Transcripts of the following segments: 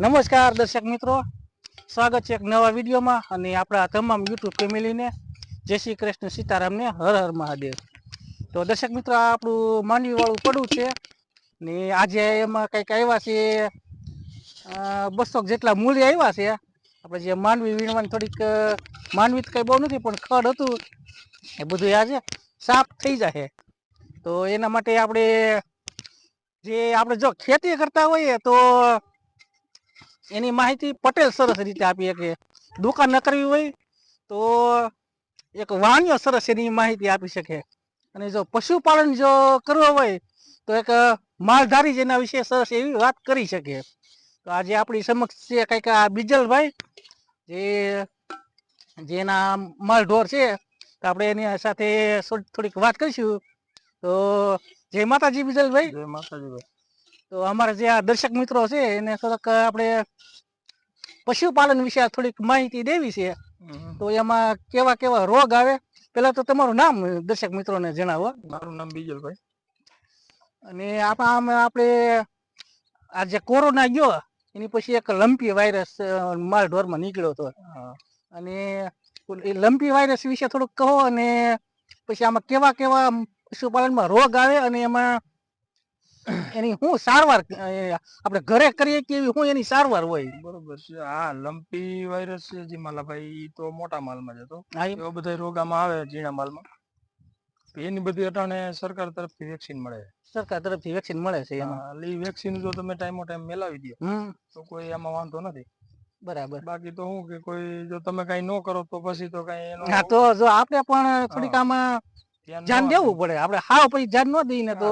નમસ્કાર દર્શક મિત્રો. સ્વાગત છે એક નવા વિડીયોમાં અને આપણા તમામ યુટ્યુબ ફેમિલીને. જય શ્રી કૃષ્ણ સીતારામને હર હર મહાદેવ. તો દર્શક મિત્રો, આ આપણું માંડવીવાળું પડવું પડું છે ને આજે એમાં કંઈક આવ્યા છે બસો જેટલા મૂલ્ય આવ્યા છે. આપણે જે માંડવી વીણવાની થોડીક માંડવી તો કંઈ બહુ નથી, પણ ખડ હતું. એ બધું આજે સાફ થઈ જશે તો એના માટે આપણે જે આપણે જો ખેતી કરતા હોઈએ તો એની માહિતી પટેલ સરસ રીતે આપી શકે. દુકાન ન કરવી હોય તો એક વાણિયો સરસ એની માહિતી આપી શકે. અને જો પશુપાલન જો કરવું હોય તો એક માલધારી જેના વિશે સરસ એવી વાત કરી શકે. તો આજે આપણી સમક્ષ છે કંઈક આ બીજલભાઈ, જે જેના માલઢોર છે, તો આપણે એની સાથે થોડીક વાત કરીશું. તો જય માતાજી બીજલભાઈ. જય માતાજી. તો અમારા જે આ દર્શક મિત્રો છે એને થોડાક આપણે પશુપાલન વિશે થોડીક માહિતી દેવી છે. તો એમાં કેવા કેવા રોગ આવે? પેલા તો તમારું નામ દર્શક મિત્રોને જણાવો. મારું નામ બીજલભાઈ. અને આમ આપણે આ જે કોરોના ગયો એની પછી એક લંપી વાયરસ માલ ઢોરમાં નીકળ્યો હતો. અને એ લંપી વાયરસ વિશે થોડુંક કહો અને પછી આમાં કેવા કેવા પશુપાલનમાં રોગ આવે અને એમાં એની શું સારવાર આપણે ઘરે કરીએ કે એવી શું એની સારવાર હોય? બરોબર છે. હા લંપી વાયરસ છે જે માલાભાઈ તો મોટા માલમાં જતો હા એ એવા બધા રોગ આમાં આવે ઝીણા માલમાં. એની બધી અટાણે સરકાર તરફથી વેક્સિન મળે. સરકાર તરફથી વેક્સિન મળે છે એમાં. હા, એટલે વેક્સિન જો તમે ટાઈમો ટાઈમ મેલાવી દો તો કોઈ એમાં વાંધો નથી. બરાબર. બાકી તો શું કે કોઈ જો તમે કઈ ન કરો તો પછી તો કઈ હા તો જો આપણે પણ થોડીક હા. આમાં ધ્યાન દેવું પડે. આપણે હાવ પછી ધ્યાન ન દઈએ ને તો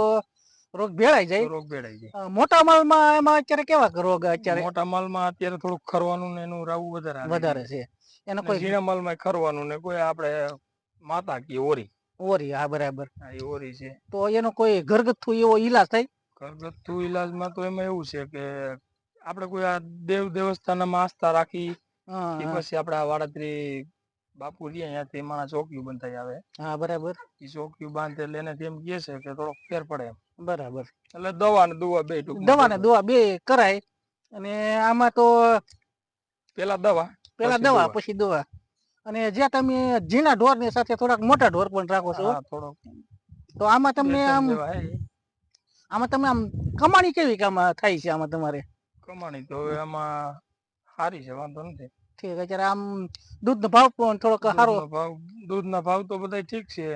રોગ ભેળાઈ તો જાય. રોગ ભેળાઈ જાય. મોટા માલમાં એમાં અત્યારે કેવા રોગ અત્યારે? મોટા માલમાં અત્યારે થોડુંક ખરવાનું ને એનું રાવું વધારે વધારે છે. એનો કોઈ ઝીણા માલમાં ખરવાનું ને કોઈ આપણે માતા કે ઓરી. ઓરી હા બરાબર. એ ઓરી છે. તો એનો કોઈ ઘરગથ્થુ એવો ઈલાજ થાય? ઘરગથ્થુ ઈલાજમાં તો એમાં એવું છે કે આપણે કોઈ આ દેવ દેવસ્થાનમાં આસ્થા રાખી કે પછી આપડા વાડત્રી બાપુ રહ્યા ત્યાંથી માણસ ચોકિયું બંધાઈ આવે. હા બરાબર. એ ચોકિયું બાંધે એટલે એને તેમ કહે છે કે થોડોક ફેર પડે એમ. બરાબર. એટલે દવા ને દુવા બે દવા ને દુવા બે કરાય. અને આમાં તો પેલા દવા પેલા દવા. પછી દવા. અને જે તમે ઝીણા ઢોરની સાથે થોડાક મોટા ઢોર પણ રાખો છો થોડો તો આમાં તમને આમ આમાં તમે આમ કમાણી કેવી કામ થાય છે આમાં તમારે? કમાણી તો હવે આમાં સારી છે વાંધો નથી. ઠીક અત્યારે આમ દૂધ નો ભાવ પણ થોડોક સારો ભાવ ભાવ દૂધના ભાવ તો બધા ઠીક છે.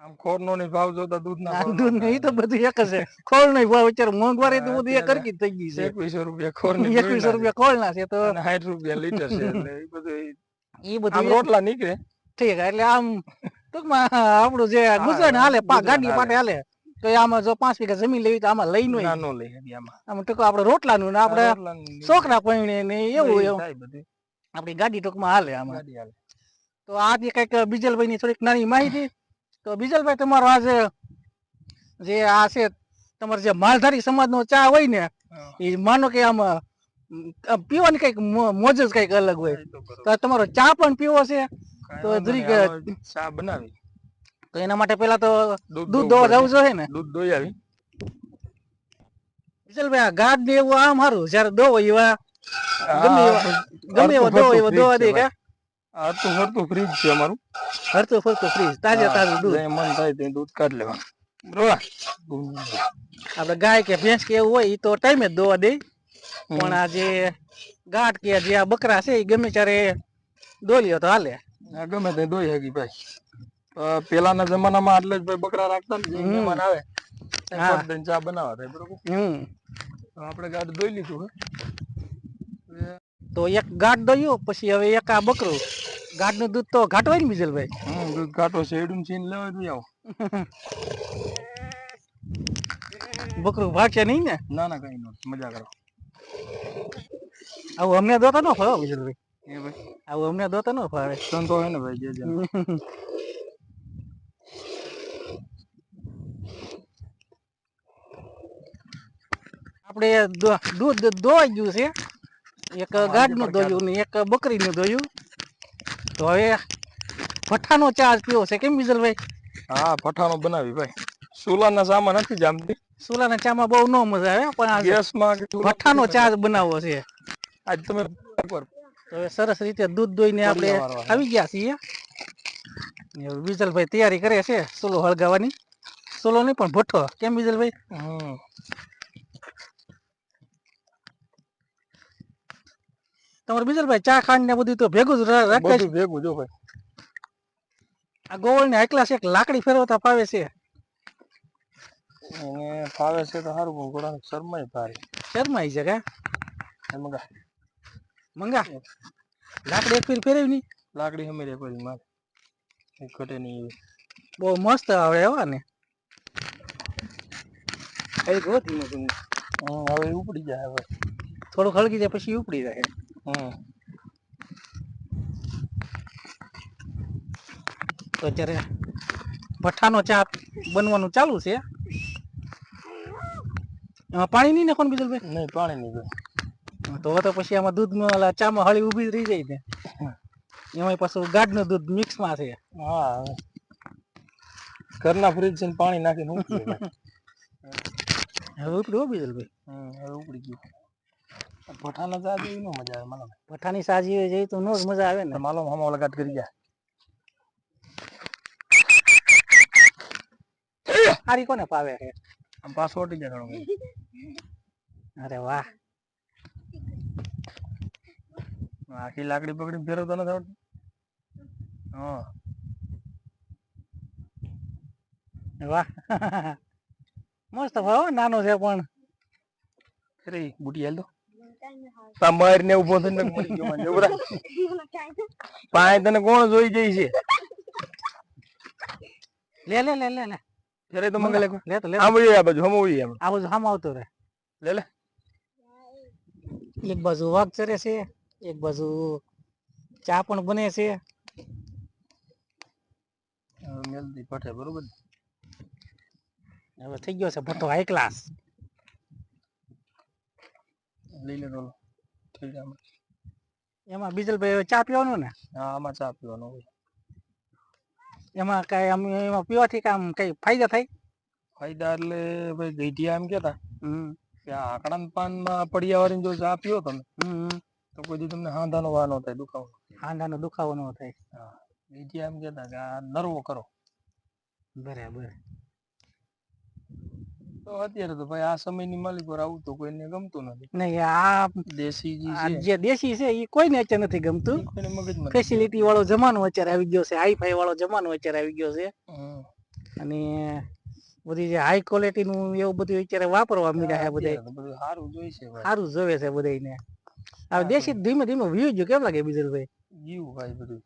આમ ખોરનો ની ભાવ જોતા દૂધ ના દૂધ ને તો બધું એક જ છે. ખોળ નહીં ભાવ અત્યારે મોંઘવારી તો બધું એક હરકી થઈ ગઈ છે. એકવીસો રૂપિયા ખોરની એકવીસો રૂપિયા ખોળ ના છે તો સાઠ રૂપિયા લીટર છે એટલે એ બધું એ બધું રોટલા નીકળે. ઠીક એટલે આમ ટૂંકમાં આપણું જે ગુજરાત હાલે પા ગાડી પાટે હાલે તો આમાં જો પાંચ વીઘા જમીન લેવી તો આમાં લઈ નહીં ના લઈ આમાં. આમ ટૂંક આપણે રોટલાનું ને આપણે છોકરા પૈણે ને એવું એવું. આપણી ગાડી ટૂંકમાં હાલે આમાં. ગાડી હાલે. તો આજે કંઈક બીજલભાઈ ની થોડીક નાની માહિતી તો બીજલભાઈ તમારો આજે જે આ છે તમારે જે માલધારી સમાજ નો ચા હોય ને એ માનો કે આમ પીવાની કંઈક મોજ જ કંઈક અલગ હોય. તો તમારો ચા પણ પીવો છે? તો જરીક, ચા બનાવી. તો એના માટે પેલા તો દૂધ દોવા જવું જોઈએ ને? દૂધ દોઈ આવી. બીજલભાઈ આ ગાઢ ને એવું આમ સારું જયારે દોવો એવા ગમે એવા- ગમે એવો દોવો એવો દોવા દે. કે? આ હરતું ફરતું ફ્રીજ છે અમારું. હરતું ફરતું ફ્રીજ તાજે તાજું દૂધ. મન થાય તે દૂધ કાઢી લેવાનું. બરોબર? આપણે ગાય કે ભેંસ કે એવું હોય એ તો ટાઈમે જ દોવા દે. પણ આ જે ગાઢ કે જે આ બકરા છે એ ગમે ત્યારે દોલ્યો તો હાલે. આ ગમે તે દોઈ હકી ભાઈ. પેલાના જમાનામાં એટલે જ ભાઈ બકરા રાખતા ને મહેમાન આવે ચા બનાવવા થાય બરોબર? હમ. આપણે ગાઢ દોઈ લીધું હે? તો એક ગાઢ દોયું પછી હવે એક આ બકરું. ગાઢનું દૂધ તો ઘાટ હોય ને બીજલભાઈ? હમ દૂધ કાઢો શેરડું છીન લેવા દઈ આવો બકરું ભાગશે નહીં ને? ના ના કઈ નહીં મજા કરો. આવું અમને દોતા ન ફાવે બીજલભાઈ? એ ભાઈ. આવું અમને દોતા ન ફાવે. ધંધો હે ને ભાઈ જે. આપણે દૂધ દોવાઈ ગયું છે. એક ગાઢનું ગાઢનું આજે દોયું ને એક બકરી નું દોયું. તો હવે ભઠ્ઠાનો ચા પીવો છે કેમ બીજલભાઈ હા ભઠ્ઠાનો બનાવી ભાઈ. સુલાના ચામાં નથી જામતી. સુલાના ચામાં બહુ ન મજા આવે પણ ગેસમાં ભઠ્ઠાનો ચા બનાવવો છે. આજ તમે હવે સરસ રીતે દૂધ દોઈને આપણે આવી ગયા છીએ. હવે વિજલભાઈ તૈયારી કરે છે સોલો હળગાવાની સોલો નહીં પણ ભઠ્ઠો. કેમ વિજલભાઈ? હમ. તમારે વિજલભાઈ ચા ખાંડ ને બધું તો ભેગું જ રાખે છે. ભેગું જો ભાઈ. આ ગોવળ ને એકલા છે એક લાકડી ફેરવતા ફાવે છે. એને ફાવે છે તો સારું પણ ઘોડા શરમાય ભારે. શરમાઈ છે કા? મંગા. મંગા? લાકડી એક ફેર ફેરવી ની? લાકડી હમે રે પછી મારે. ઘટે નહીં એવી. બહુ મસ્ત આવડે એવા ને એ ગોતી હમ હવે ઉપડી જાય હવે. થોડુંક ખળગી જાય પછી ઉપડી જાય. હમ તો અત્યારે ભઠ્ઠાનો ચા બનવાનું ચાલુ છે. પાણી નહીં નાખવાનું બીજલભાઈ? નહીં પાણી નહીં ભાઈ તો તો પછી આમાં દૂધમાં ઓલા ચામાં હળી ઊભી રહી જાય ને. એમાં પાછું ગાઢનું દૂધ મિક્સમાં છે. હા ઘરના ફ્રીજ છે પાણી નાખીને હવે ઉપડ્યું હો બીજલભાઈ? હમ હવે ઉપડી ગયું. ભઠાના ચા જેવી નો મજા આવે માલમ પઠાની સાજી હોય જઈ તો નો જ મજા આવે ને. માલમ હમ ઓલગાટ કરી જાય હારી કોને પાવે છે આમ પાછો ઓટી જાય ઘણો અરે વાહ. આખી લાકડી પકડી ફેરવતો નથી આવડતું. હા. વાહ. મસ્ત ભાવ નાનો છે પણ. અરે બુટી હાલ તો તમાર ને ઊભો થઈને મરી ગયો મને પાય તને કોણ જોઈ જઈ છે? લે લે લે લે લે. ફેરે તો મંગલે લે. તો લે આમ આ બાજુ હમ આમ આ બાજુ હમ આવતો રહે લે લે. એક બાજુ વાઘ ચરે છે એક બાજુ ચા પણ બને છે. મેલદી પઠે બરોબર હવે થઈ ગયો છે ભટ્ટો હાઈ ક્લાસ લઈ લે. રોલો થઈ જાય. એમાં બીજલભાઈ હવે ચા પીવાનું ને? હા આમાં ચા પીવાનો હોય. એમાં કઈ આમ એમાં પીવાથી કામ કઈ ફાયદા થાય? ફાયદા એટલે ભાઈ ગઈઢિયા એમ કેતા કે આકડા પાનમાં પડિયાવાળીને જો ચા પીઓ તમે તો કોઈ દી તમને હાંધાનો વાનો થાય દુખાવો હાંડાનો દુખાવો ન થાય. ગઈઢિયા એમ કેતા કે આ નરવો કરો. બરાબર. તો અત્યારે તો ભાઈ આ સમયની માલિક પર આવું તો કોઈને ગમતું નથી. નહીં આ દેશી જે દેશી છે એ કોઈને અત્યારે નથી ગમતું. ફેસિલિટી વાળો જમાનો અત્યારે આવી ગયો છે હાઈફાઈ વાળો જમાનો અત્યારે આવી ગયો છે. અને બધી જે હાઈ ક્વોલિટી નું એવું બધું અત્યારે વાપરવા મળ્યા છે બધા બધું સારું જોઈ છે સારું જોવે છે બધાને હવે હા, દેશી ધીમે ધીમે વ્યૂ જો કેમ લાગે બીજલભાઈ? જીવ ભાઈ બધું.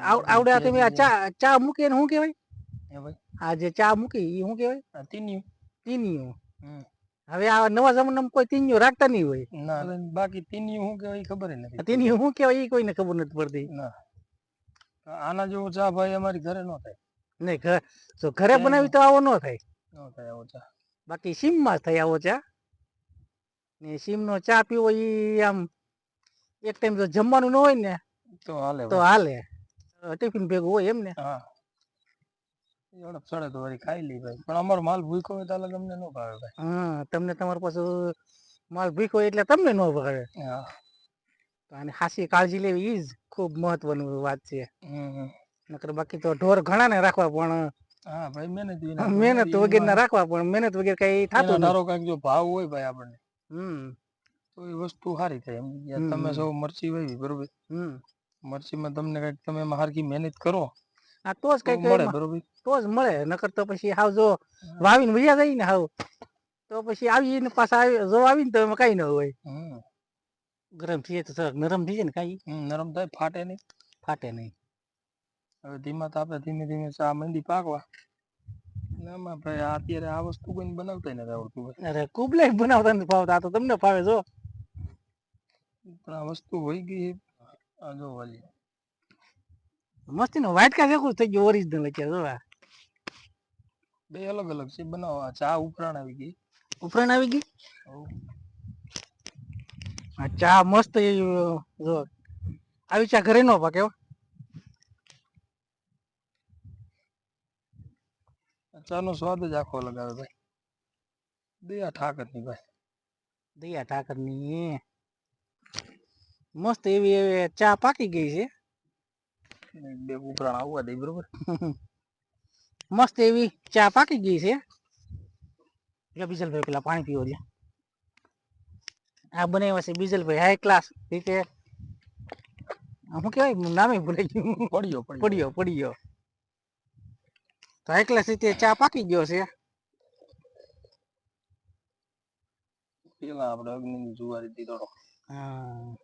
આવ- આવડે આ તમે આ ચા ચા મૂકી એને શું કહેવાય? ભાઈ આ જે ચા મૂકી એ શું કહેવાય? તીનિયું તીનિયું. હવે આ નવા જમાનામાં કોઈ તીનિયું રાખતા નહીં હોય. બાકી તીનિયું શું કહેવાય ખબર નથી તીનિયું શું કહેવાય એ કોઈને ખબર નથી પડતી. આના જેવો ચા ભાઈ અમારી ઘરે ન થાય. નહીં ઘર જો ઘરે બનાવી તો આવો ન થાય. ન થાય આવો ચા. બાકી સીમમાં માં થાય આવો ચા. ને સીમનો ચા પીવો એ આમ એક ટાઈમ જો જમવાનું ન હોય ને તો હાલે તો. હાલે. ટિફિન ભેગું હોય એમ ને. હા. એવડે ચડે તો વળી ખાઈ લઈ ભાઈ. પણ અમારો માલ ભૂખ્યો હોય તો અલગ અમને ન ભાવે ભાઈ. હા તમને તમારું પાછું માલ ભીખો એટલે તમને ન ભાવે. હા. તો આની ખાસી કાળજી લેવી ઈ જ ખૂબ મહત્વની વાત છે. નકર બાકી તો ઢોર ઘણા ને રાખવા પણ હા ભાઈ મહેનત મહેનત વગેરે ના રાખવા પણ મહેનત વગેરે કઈ થતું ધારો કાંઈક જો ભાવ હોય ભાઈ આપણને હમ. તો એ વસ્તુ સારી થાય એમ. તમે સૌ મરચી વાવી બરોબર? હમ. મરચીમાં તમને કંઈક તમે એમાં હરખી મહેનત કરો. આ તો જ તો કંઈક મળે બરોબર. તો જ મળે નકર તો પછી હાવ જો વાવીને વૈયા જાય ને હાવ તો પછી આવીને પાછા આવી જો આવીને તો એમાં કઈ ન હોય. હમ. ગરમ થઈ તો નરમ થઈ જાય ને કઈ. નરમ થાય ફાટે નહીં. ફાટે નહીં. હવે ધીમા તાપે ધીમે ધીમે ચા મંદી પાકવા. નામાં ભાઈ અત્યારે આ વસ્તુ કોઈ બનાવતા નથી આવડતું અરે કુબલે બનાવતા નથી ફાવતા તો તમને ફાવે જો. પણ આ વસ્તુ હોય ગઈ આ જો વાલી. મસ્તી નો વાટકા જેવું થઈ ગયો ઓરિજિનલ અત્યારે જો આ. બે અલગ અલગ છે બનાવવા ચા ઉપરાણ આવી ગઈ. ઉપરાણ આવી ગઈ? આ ચા મસ્ત જો આવી ચા ઘરે નો પાકે ચા નો સ્વાદ જ આખો અલગ આવે ભાઈ. દયા ઠાકરની ભાઈ. દયા ઠાકરની મસ્ત એવી એવી ચા પાકી ગઈ છે. બે ઉપરાણ આવવા દે બરોબર. મસ્ત એવી ચા પાકી ગઈ છે. લ્યો બીજલભાઈ પેલા પાણી પીવો લ્યો. આ બનાવ્યા છે બીજલભાઈ હાઈ ક્લાસ રીતે. શું કહેવાય? નામે ભૂલાઈ ગયું. પડ્યો પડ્યો. પડ્યો તો હાઈ ક્લાસ રીતે ચા પાકી ગયો છે. પેલા આપણે અગ્નિ જુવારી દીધો હા.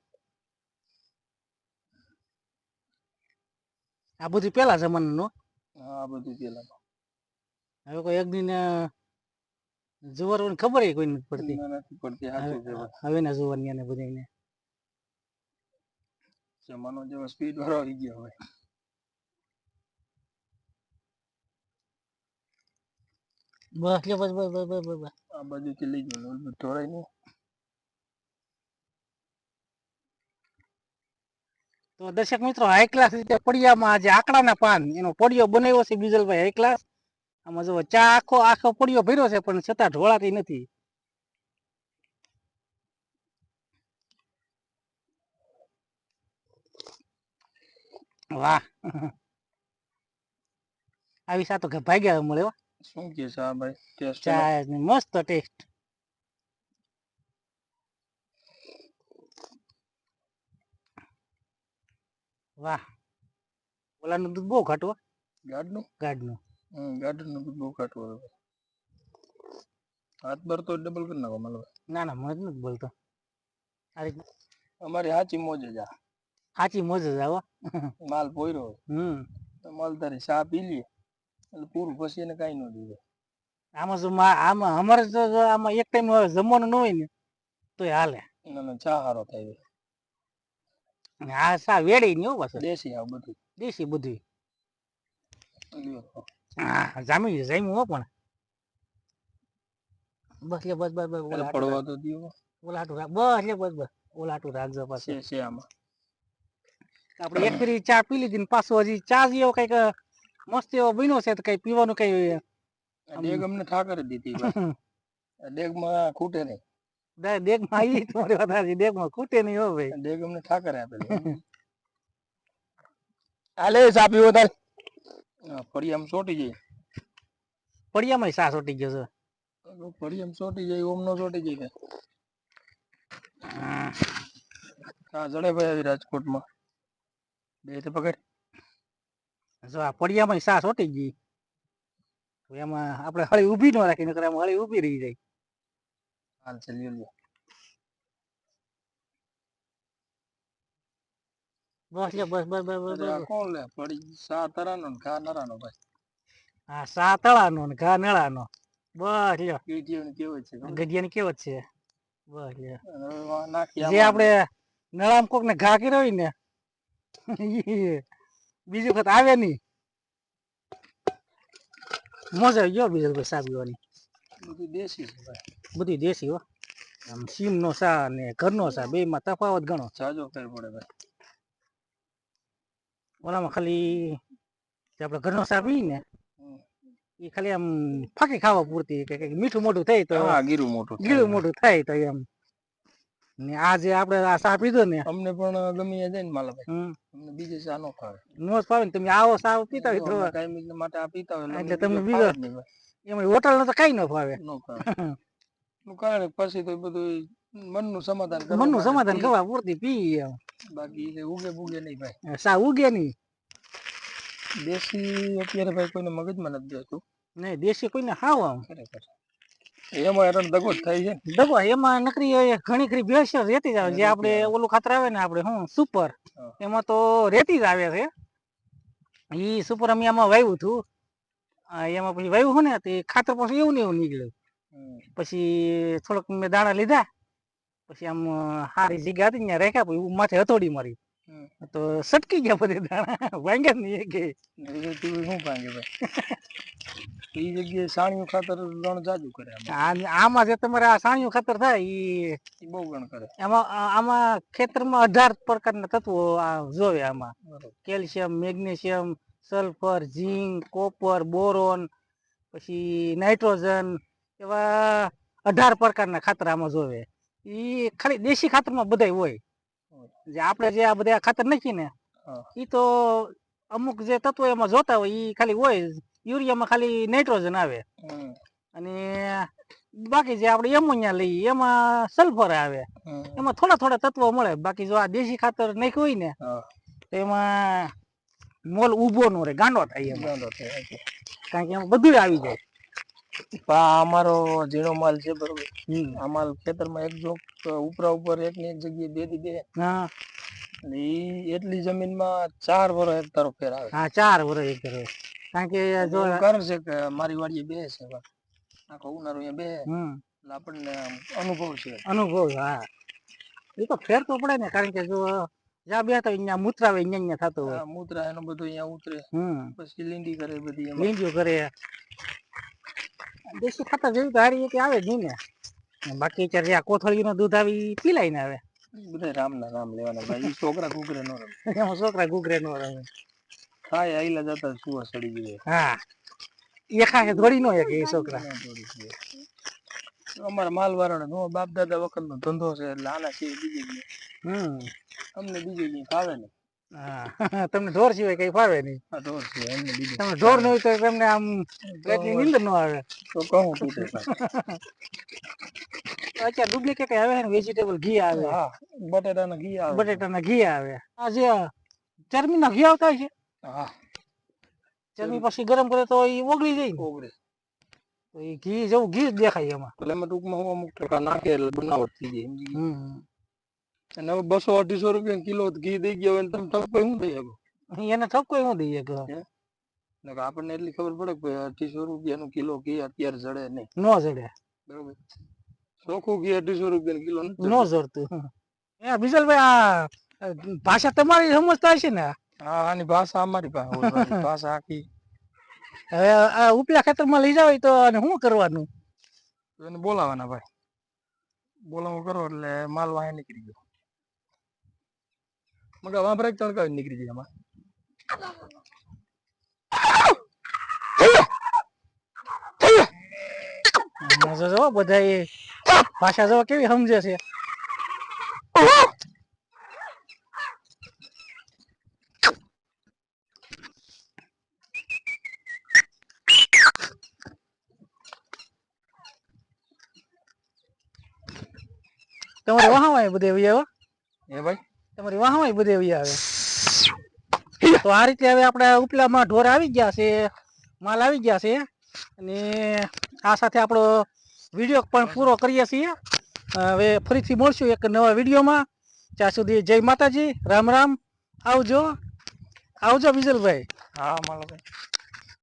આ બધું પેલા જમાનાનું આ બધું પેલા. હવે કોઈ અગ્નિને જુવારોને ખબર કોઈ નથી પડતી? નથી પડતી. હવે ના જુવારની ને બધાને જમાનો જેવો સ્પીડ વાળો આવી ગયો હવે. બસ લે બસ બસ બસ બસ બસ આ બાજુ લઈ ગયો ઢોળાય નહીં. તો દર્શક મિત્રો હાઈ ક્લાસ રીતે પડિયામાં આજે આકડાના પાન. એનો પડિયો બનાવ્યો છે બીજલભાઈ હાઈ ક્લાસ આમાં જો ચા આખો આખો પડિયો ભર્યો છે પણ છતાં ઢોળાતી નથી. વાહ. આવી સાતો કે ભાગ્યા મળે શું કે છે ભાઈ? ટેસ્ટ ચા મસ્ત ટેસ્ટ વાહ. ઓલાનું દૂધ બહુ ઘાટું ગાઢનું? ગાઢનું. હમ ગાઢનું દૂધ બહુ ખાટું આવે હાથ ભર તો ડબલ કરી નાખો માલો ના ના મને જ નથી બોલતો અમારી સાચી મોજ જ આ. સાચી મોજ જ આવો માલ પોયરો હમ. તો માલધારી ચા પી લે એટલે પૂરું પછી એને કઈ ન દીધે. આમાં શું મા- આમાં અમારે જો આમાં એક ટાઈમ જમવાનું ન હોય ને તોય હાલે. અને ચા સારો થાય. અને આ સા વેડી નહીં બસ દેશી આ બધું. દેશી બધું હા જામી જામ્યું હો પણ. બસ લે બસ બસ બસ ઓલા પડવા તો દ્યો. ઓલા ટુ બસ લે બસ બસ ઓલા ટુ રાખજો પાછો. છે છે આમાં. આપણે એક ફરી ચા પી લીધી ને પાછો હજી ચા જેવો કંઈક મસ્ત એવો બન્યો છે તો કઈ પીવાનું કઈ ડેગ અમને ઠાકર દીધી ડેગમાં ખૂટે નહીં. દેગમાં આવી તમારી વાત સાચી દેગમાં ખૂટે નહીં હો ભાઈ. ડેગ અમને ઠાકર આપેલી હાલે ચા પીવો તાર. ચોટી સા ગયો છે. ચોટી ઓમ નો ચોટી જાય હા. જડે ભાઈ આવી રાજકોટમાં. બે તો પકડ. જો આ પડિયામાં સા ગઈ. એમાં આપણે હળી ઊભી ન રાખી નકર આમાં હળી ઊભી રહી જાય. હાલ ચાલ્યો લ્યો. બસ લે બસ બસ બસ કોણ લે? પડી સા તરાનો ને ખા ભાઈ. હા સા તળાનો ને ઘા નળાનો. બસ લ્યો. કીટીઓને કેવું છે? ગઢિયાની કેવત છે. બસ નાખી જે આપણે નળામ કોક ને ઘા કર્યો હોય ને બીજું વખત આવે નહીં. મોજા આવી ગયો બીજું સાબ સા પીવાની બધું દેશી છે ભાઈ. બધી દેશી હો. આમ સીમ નો સા ને ઘરનો સા બે માં તફાવત ઘણો. સાજો ફેર પડે ભાઈ. ઓલામાં ખાલી આપણે ઘરનો સા પી ને એ ખાલી આમ ફાકી ખાવા પૂરતી કે મીઠું મોટું થાય તો ગીરું મોટું થાય. મોટું થાય તો એમ. ને આ જે આપણે આ સા પીધો ને અમને પણ ગમી જાય ને માલા હમ. અમને બીજે સા નો ખાવે નો ફાવે ને તમે આવો સા પીતા હોય તો. અમે માટે આ પીતા હોય એટલે તમને બીજો ફાવે. એમાં હોટલ નો તો કઈ ન ફાવે. નો ખાવે નું કારણ પછી તો બધું મનનું સમાધાન કરવા મનનું સમાધાન. કરવા પૂરતી પી એમ. બાકી ઉગે ઉગે નહીં ભાઈ. સા ઉગે નહીં. દેશી અત્યારે ભાઈ કોઈને મગજમાં નથી દેતું નહીં દેશી કોઈને હાવ આમ. ખરેખર. એમાં એરન દગો થાય છે. દગો એમાં નકરી ઘણી ખરી ભેંસ રેતી જ આવે જે આપણે ઓલું ખાતર આવે ને આપણે હું સુપર. એમાં તો રેતી જ આવે છે. ઈ સુપર અમે આમાં વાવ્યું હતું. આ એમાં પછી વાવ્યું હોય ને તે ખાતર પછી એવું ને એવું નીકળ્યું. પછી થોડોક મેં દાણા લીધા. પછી આમ હારી જગ્યા હતી ત્યાં રાખ્યા પછી માથે હથોડી મારી. તો સટકી ગયા બધે દાણા. વાંગ્યા નહીં કે શું ભાંગે ભાઈ? એ જગ્યાએ સાણિયું ખાતર ગણ જાજુ કરે આમાં. આમાં જે તમારે આ સાણિયું ખાતર થાય ઈ બહુ ગણ કરે. એમાં આમાં ખેતરમાં અઢાર પ્રકારના તત્વો આ જોવે આમાં. Calcium magnesium sulphur zinc copper boron પછી નાઇટ્રોજન એવા અઢાર પ્રકારના ખાતર આમાં જોવે. ઈ ખાલી દેશી ખાતરમાં બધાય હોય. જે આપણે જે આ બધા ખાતર નાખીએ ને એ તો અમુક જે તત્વો એમાં જોતા હોય ઈ ખાલી હોય યુરિયામાં ખાલી નાઇટ્રોજન આવે. અને બાકી જે આપણે એમોનિયા લઈએ એમાં સલ્ફર આવે. એમાં થોડા થોડા તત્વો મળે. બાકી જો આ દેશી ખાતર નાખ્યું હોય ને તો એમાં મોલ ઊભો નો રહે ગાંડો થાય ગાંડો થાય કારણ કે એમાં બધું આવી જાય. પણ અમારો ઝીણો માલ છે બરોબર. આ માલ ખેતરમાં એક જોક ઉપરા ઉપર એક ને એક જગ્યાએ બેથી બે. હા. એટલી જમીનમાં ચાર વર્ષ એક તારો ફેર આવે હા ચાર વર્ષ એક કરે કારણ કે જો કારણ છે કે મારી વાડીએ બે છે. આખો ઉનાળો અહીંયા બે. હમ. એટલે આપણને અનુભવ છે. અનુભવ હા. એ તો ફેર તો પડે ને કારણ કે જો જ્યાં બે તો અહીંયા મૂત્ર આવે અહીંયા અહીંયા થતો હોય. મૂત્રા એનું બધું અહીંયા ઉતરે. હમ. પછી લીંડી કરે બધી એમાં. કરે. દેશી ખાતર જેવી તો હારી આવે જ નહીં ને. બાકી અત્યારે આ કોથળીનું દૂધ આવી પીલાય ને આવે બધા રામ ના નામ લેવાના ભાઈ છોકરા કુકરે નો રમે. એમાં છોકરા ગુગરે નો રમે. ખાય આઈલા જતા સુવા સડી ગયો હા. એ ખાય થોડી નો એક એ છોકરા. અમારા માલ વાળાને નો બાપ દાદા વખત નો ધંધો છે એટલે આના છે બીજી હમ. અમને બીજી ક્યાંય ફાવે ને હા તમને ઢોર સિવાય કઈ ફાવે નહીં. ઢોર ઢોર ન હોય તો તમને આમ એટલી નીંદર ન આવે. તો કહું તે કાંઈ. અત્યારે આવે ને વેજીટેબલ ઘી આવે. હા બટેટાના ઘી આવે. બટેટાના ઘી આવે. આ જે ચરમીના ઘી આવતા છે. હા. ચરમી પછી ગરમ કરે તો એ ઓગળી જાય ઓગળે. તો એ ઘી જેવું ઘી જ દેખાય એમાં. એટલે એમાં ટૂંકમાં હું અમુક ટકા નાખે એટલે બનાવટ થઈ જાય અને હવે બસો અઢીસો રૂપિયા કિલો ઘી દઈ ગયા હોય ને તમે ઠપકો શું દઈ શકો? એને ઠપકો શું દઈએ શકો? આપણને એટલી ખબર પડે કે અઢીસો અઢીસો રૂપિયાનું કિલો ઘી અત્યારે જડે નહીં. ન જડે. બરોબર? ચોખ્ખું ઘી અઢીસો રૂપિયા કિલો ન જડતું. એ વિશાલભાઈ આ ભાષા તમારી સમજતા હશે ને? હા આની ભાષા અમારી પાસે ભાષા આખી. હવે આ ઉપલા ખેતરમાં લઈ જાવ તો અને શું કરવાનું? એને બોલાવાના ભાઈ. બોલાવો કરો એટલે માલ વાહે નીકળી ગયો. મગા વાપરે એક તડકા નીકળી જાય આમાં મજા જો બધા એ ભાષા જો કેવી સમજે છે. તમારે વાહવાય બધે એવી એવા એ ભાઈ. તમારી વાહવાય બધે એવી આવે. તો આ રીતે હવે આપણે ઉપલામાં ઢોર આવી ગયા છે, માલ આવી ગયા છે. અને આ સાથે આપણો વીડિયો પણ પૂરો કરીએ છીએ. હવે ફરીથી મળશું એક નવા વિડીયોમાં. ત્યાં સુધી જય માતાજી, રામ રામ. આવજો. આવજો વિજલભાઈ. હા માલો ભાઈ.